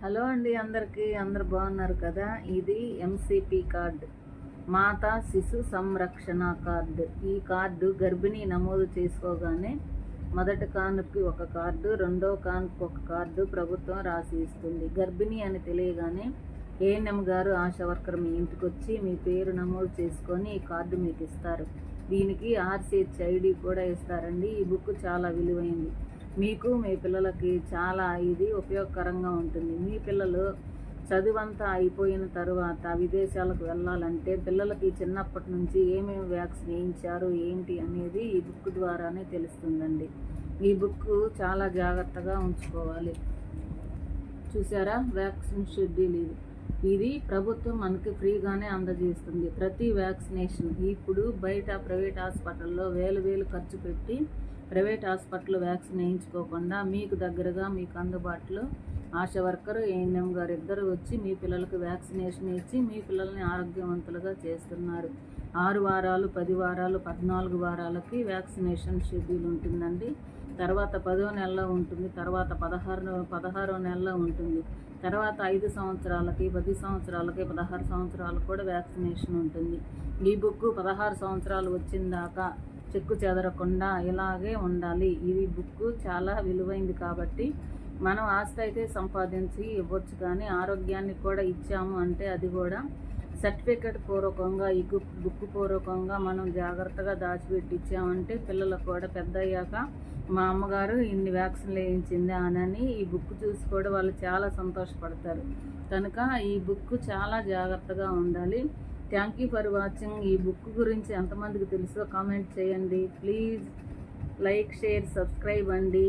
Hello అండి అందరికీ అందరు బాగున్నారు కదా? ఇది ఎంసిపి కార్డు. మాతా శిశు సంరక్షణ కార్డు. ఈ కార్డు గర్భిణీ నమోదు చేసుకోగానే మొదటి కానుకి ఒక కార్డు రెండో కానుకి ఒక కార్డు ప్రభుత్వం రాసి ఇస్తుంది. గర్భిణీ అని తెలియగానే ఏఎన్ఎం గారు ఆశా వర్కర్ మీ ఇంటికి వచ్చి మీ పేరు నమోదు చేసుకొని ఈ కార్డు మీకు ఇస్తారు. దీనికి ఆర్సీహెచ్ ఐడి కూడా ఇస్తారండి. ఈ బుక్ చాలా విలువైంది. మీకు మీ పిల్లలకి చాలా ఇది ఉపయోగకరంగా ఉంటుంది. మీ పిల్లలు చదువంతా అయిపోయిన తర్వాత విదేశాలకు వెళ్ళాలంటే పిల్లలకి చిన్నప్పటి నుంచి ఏమేమి వ్యాక్సిన్ వేయించారు ఏంటి అనేది ఈ బుక్ ద్వారానే తెలుస్తుందండి. ఈ బుక్ చాలా జాగ్రత్తగా ఉంచుకోవాలి. చూసారా? వ్యాక్సిన్ షెడ్యూల్ ఇది. ఇది ప్రభుత్వం మనకి ఫ్రీగానే అందజేస్తుంది. ప్రతి వ్యాక్సినేషన్ ఇప్పుడు బయట ప్రైవేట్ హాస్పిటల్లో వేలు వేలు ఖర్చు పెట్టి ప్రైవేట్ హాస్పిటల్ వ్యాక్సిన్ వేయించుకోకుండా మీకు దగ్గరగా మీకు అందుబాటులో ఆశా వర్కర్ ఏఎన్ఎం గారు ఇద్దరు వచ్చి మీ పిల్లలకు వ్యాక్సినేషన్ ఇచ్చి మీ పిల్లల్ని ఆరోగ్యవంతులుగా చేస్తున్నారు. ఆరు వారాలు పది వారాలు పద్నాలుగు వారాలకి వ్యాక్సినేషన్ షెడ్యూల్ ఉంటుందండి. తర్వాత పదో నెలలో ఉంటుంది తర్వాత పదహారు పదహారో నెలలో ఉంటుంది. తర్వాత ఐదు సంవత్సరాలకి పది సంవత్సరాలకి పదహారు సంవత్సరాలకు కూడా వ్యాక్సినేషన్ ఉంటుంది. ఈ బుక్ పదహారు సంవత్సరాలు వచ్చిందాక చెక్కు చెదరకుండా ఇలాగే ఉండాలి. ఇది బుక్ చాలా విలువైంది కాబట్టి మనం ఆస్తి అయితే సంపాదించి ఇవ్వచ్చు కానీ ఆరోగ్యాన్ని కూడా ఇచ్చాము అంటే అది కూడా సర్టిఫికెట్ పూర్వకంగా ఈ బుక్ పూర్వకంగా మనం జాగ్రత్తగా దాచిపెట్టి ఇచ్చామంటే పిల్లలకు కూడా పెద్ద అయ్యాక మా అమ్మగారు ఇన్ని వ్యాక్సిన్లు వేయించింది అనని ఈ బుక్ చూసి కూడా వాళ్ళు చాలా సంతోషపడతారు. కనుక ఈ బుక్ చాలా జాగ్రత్తగా ఉండాలి. థ్యాంక్ యూ ఫర్ వాచింగ్ ఈ బుక్ గురించి ఎంతమందికి తెలుసో కామెంట్ చేయండి. ప్లీజ్ లైక్ షేర్ సబ్స్క్రైబ్ అండి.